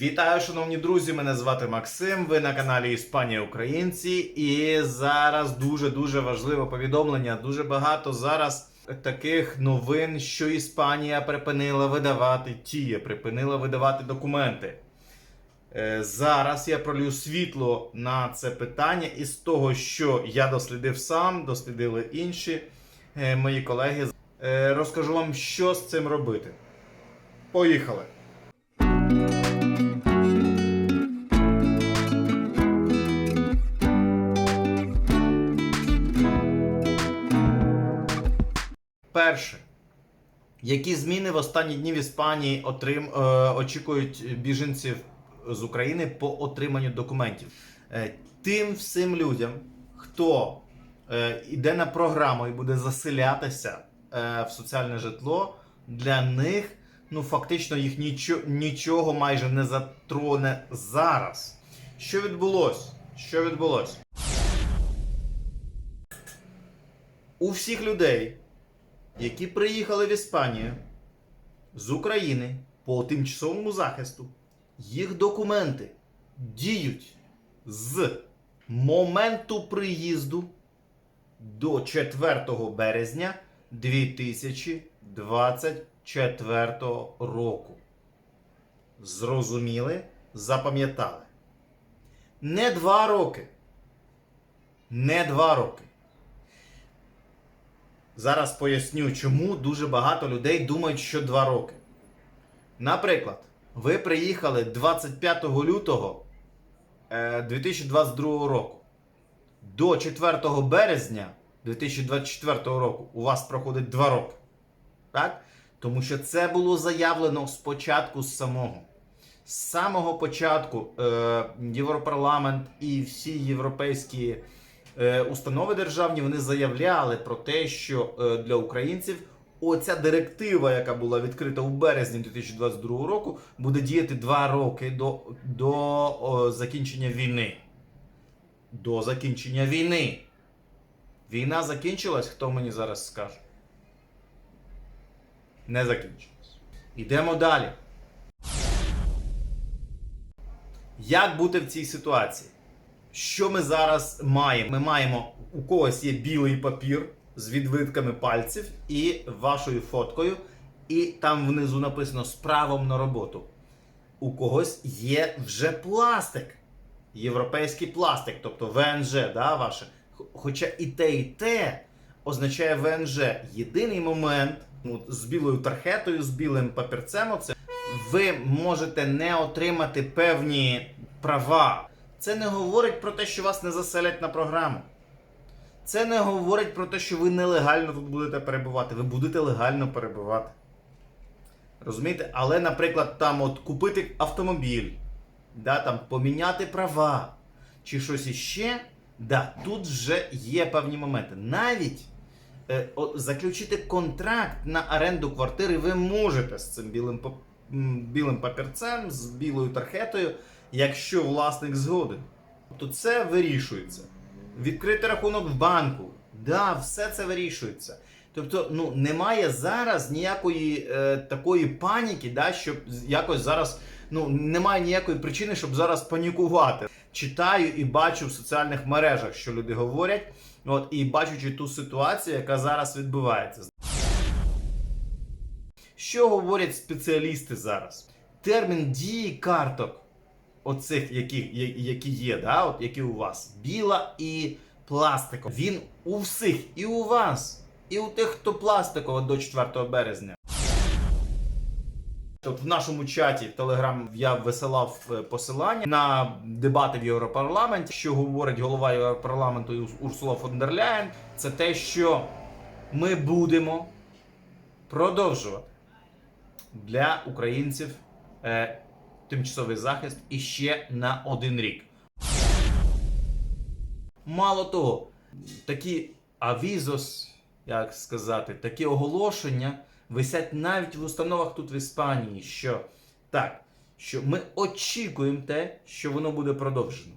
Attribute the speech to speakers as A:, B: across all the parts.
A: Вітаю, шановні друзі! Мене звати Максим. Ви на каналі Іспанія Українці. І зараз дуже дуже важливе повідомлення. Дуже багато зараз таких новин, що Іспанія припинила видавати тіє, припинила видавати документи. Е, Зараз я пролью світло на це питання із того, що я дослідив сам, дослідили інші е, мої колеги. Е, Розкажу вам, що з цим робити. Поїхали! Перше. Які зміни в останні дні в Іспанії отрим, е, очікують біженців з України по отриманню документів? Е, тим всім людям, хто е, йде на програму і буде заселятися е, в соціальне житло, для них ну фактично їх нічого, нічого майже не затроне зараз. Що відбулось? Що відбулось? У всіх людей, які приїхали в Іспанію з України по тимчасовому захисту, їх документи діють з моменту приїзду до 4 березня 2024 року. Зрозуміли? Запам'ятали. Не два роки. Не два роки. Зараз поясню, чому дуже багато людей думають, що 2 роки. Наприклад, ви приїхали 25 лютого е, 2022 року. До 4 березня 2024 року у вас проходить 2 роки. Так? Тому що це було заявлено спочатку з самого. З самого початку е, Європарламент і всі європейські е, установи державні вони заявляли про те, що е, для українців оця директива, яка була відкрита у березні 2022 року, буде діяти 2 роки до, до закінчення війни. До закінчення війни. Війна закінчилась, хто мені зараз скаже? Не закінчилась. Йдемо далі. Як бути в цій ситуації? Що ми зараз маємо? Ми маємо у когось є білий папір з відвитками пальців і вашою фоткою, і там внизу написано з правом на роботу. У когось є вже пластик. Європейський пластик, тобто ВНЖ, да, ваше. Хоча і те, і те означає ВНЖ. Єдиний момент ну, з білою тархетою, з білим папірцем, оце, ви можете не отримати певні права. Це не говорить про те, що вас не заселять на програму. Це не говорить про те, що ви нелегально тут будете перебувати. Ви будете легально перебувати. Розумієте? Але, наприклад, там от купити автомобіль, да, там, поміняти права чи щось іще, да, тут вже є певні моменти. Навіть е, о, заключити контракт на оренду квартири ви можете з цим білим, білим папірцем, з білою тархетою, якщо власник згоден. Тобто це вирішується. Відкрити рахунок в банку. Да, все це вирішується. Тобто, ну немає зараз ніякої е, такої паніки, да, щоб якось зараз ну немає ніякої причини, щоб зараз панікувати. Читаю і бачу в соціальних мережах, що люди говорять, от і бачучи ту ситуацію, яка зараз відбувається. Що говорять спеціалісти зараз? Термін дії карток, оцих, які, які є, да, от, які у вас, біла і пластикова. Він у всіх, і у вас, і у тих, хто пластикова до 4 березня. От в нашому чаті в Телеграм я висилав е, посилання на дебати в Європарламенті, що говорить голова Європарламенту Ур- Урсула фон дер Ляєн, це те, що ми будемо продовжувати для українців е, тимчасовий захист іще на один рік. Мало того, такі авізос, як сказати, такі оголошення висять навіть в установах тут в Іспанії, що так, що ми очікуємо те, що воно буде продовжено.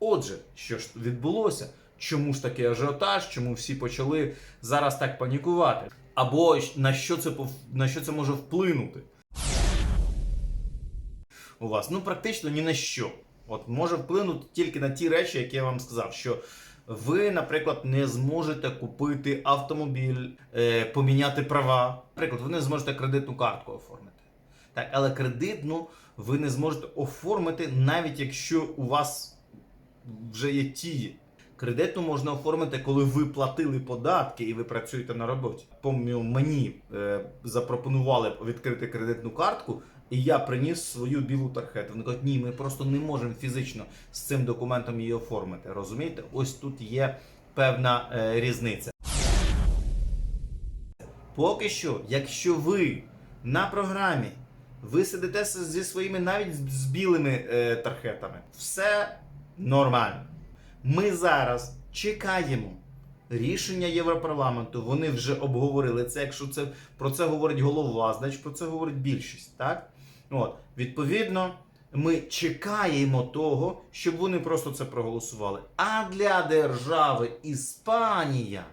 A: Отже, що ж відбулося? Чому ж такий ажіотаж? Чому всі почали зараз так панікувати? Або на що це на що це може вплинути? У вас? Ну, практично ні на що. От може вплинути тільки на ті речі, які я вам сказав, що ви, наприклад, не зможете купити автомобіль, е, поміняти права. Наприклад, ви не зможете кредитну картку оформити. Так, але кредитну ви не зможете оформити, навіть якщо у вас вже є ті. Кредитну можна оформити, коли ви платили податки і ви працюєте на роботі. Помню, мені е, запропонували відкрити кредитну картку, і я приніс свою білу тархету. Вони кажуть, ні, ми просто не можемо фізично з цим документом її оформити. Розумієте? Ось тут є певна е, різниця. Поки що, якщо ви на програмі, ви сидите зі своїми навіть з- білими е, тархетами, все нормально. Ми зараз чекаємо рішення Європарламенту. Вони вже обговорили це. Якщо це про це говорить голова, значить про це говорить більшість. Так? От, відповідно, ми чекаємо того, щоб вони просто це проголосували. А для держави Іспанія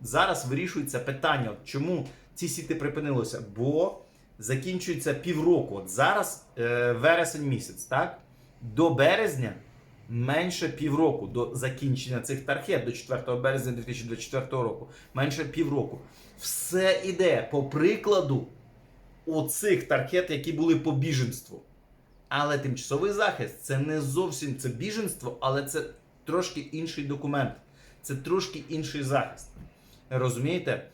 A: зараз вирішується питання, чому ці сіти припинилися? Бо закінчується півроку. От зараз е, вересень місяць, так? До березня менше півроку до закінчення цих тархет до 4 березня 2024 року. Менше півроку. Все іде по прикладу оцих тархет, які були по біженству. Але тимчасовий захист це не зовсім це біженство, але це трошки інший документ. Це трошки інший захист. Розумієте?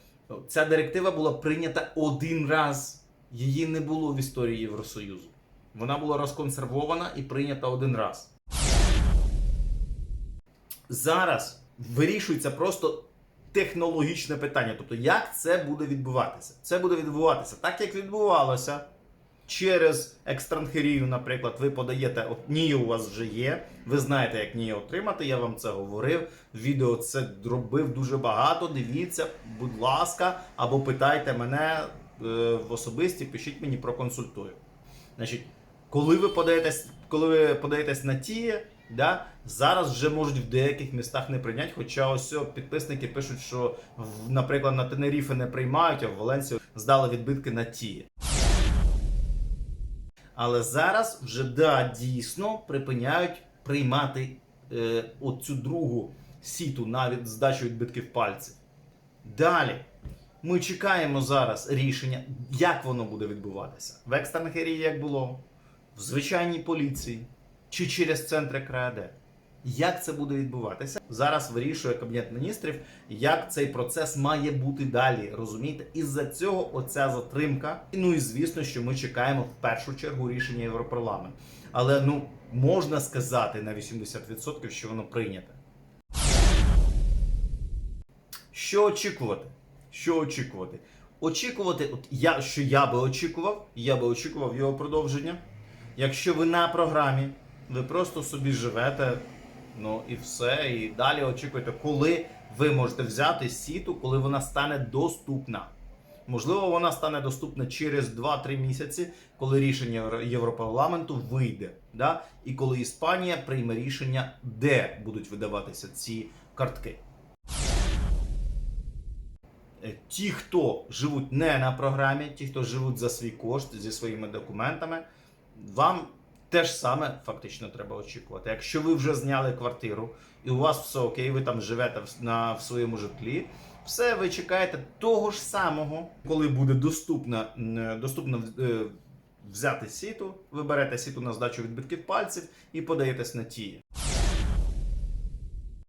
A: Ця директива була прийнята один раз. Її не було в історії Євросоюзу. Вона була розконсервована і прийнята один раз. Зараз вирішується просто технологічне питання. Тобто, як це буде відбуватися? Це буде відбуватися так, як відбувалося через екстранхерію, наприклад, ви подаєте, от НІО у вас вже є. Ви знаєте, як НІО отримати. Я вам це говорив. Відео це робив дуже багато. Дивіться, будь ласка, або питайте мене е, в особисті, пишіть мені проконсультую. Значить, коли ви подаєтесь, коли ви подаєтесь на ті, да, зараз вже можуть в деяких містах не прийняти. Хоча ось підписники пишуть, що наприклад на Тенеріфе не приймають, а в Валенсію здали відбитки на ті. Але зараз вже да, дійсно припиняють приймати е, оцю другу сіту навіть здачу відбитків пальців. Далі. Ми чекаємо зараз рішення, як воно буде відбуватися. В екстрангерії як було, в звичайній поліції чи через центри КРАД. Як це буде відбуватися? Зараз вирішує Кабінет міністрів, як цей процес має бути далі. Розумієте? Із-за цього оця затримка. Ну і звісно, що ми чекаємо в першу чергу рішення Європарламенту. Але ну можна сказати на 80%, що воно прийняте. Що очікувати? Що очікувати? Очікувати, от я, що я би очікував, я би очікував його продовження. Якщо ви на програмі, ви просто собі живете, ну і все, і далі очікуєте, коли ви можете взяти сіту, коли вона стане доступна. Можливо, вона стане доступна через 2-3 місяці, коли рішення Європарламенту вийде. Да? І коли Іспанія прийме рішення, де будуть видаватися ці картки. Е, Ті, хто живуть не на програмі, ті, хто живуть за свій кошт зі своїми документами, вам те ж саме фактично треба очікувати. Якщо ви вже зняли квартиру і у вас все окей, ви там живете в, на, в своєму житлі, все ви чекаєте того ж самого, коли буде доступно, м, доступно е, взяти сіту, ви берете сіту на здачу відбитків пальців і подаєтесь на ті.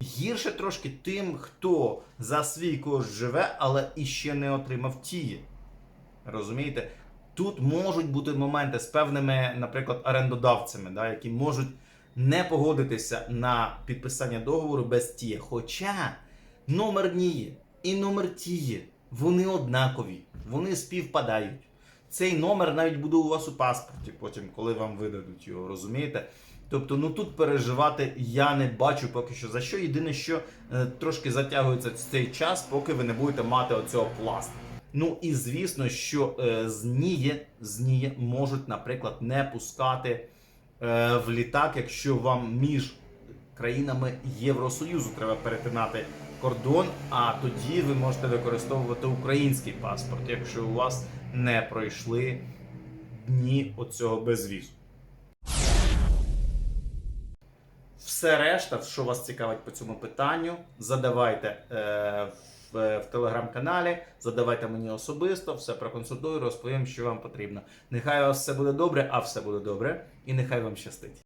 A: Гірше трошки тим, хто за свій кошт живе, але іще не отримав тії. Розумієте? Тут можуть бути моменти з певними, наприклад, орендодавцями, да, які можуть не погодитися на підписання договору без тії. Хоча номер НІЄ і номер тії, вони однакові, вони співпадають. Цей номер навіть буде у вас у паспорті, потім, коли вам видадуть його, розумієте? Тобто, ну тут переживати я не бачу поки що за що. Єдине, що е, трошки затягується цей час, поки ви не будете мати оцього пласту. Ну і звісно, що е, зніє, зніє можуть, наприклад, не пускати е, в літак, якщо вам між країнами Євросоюзу треба перетинати кордон, а тоді ви можете використовувати український паспорт, якщо у вас не пройшли дні оцього безвізу. Все решта, що вас цікавить по цьому питанню, задавайте е, в, в телеграм-каналі, задавайте мені особисто, все проконсультую, розповім, що вам потрібно. Нехай у вас все буде добре, а все буде добре, і нехай вам щастить.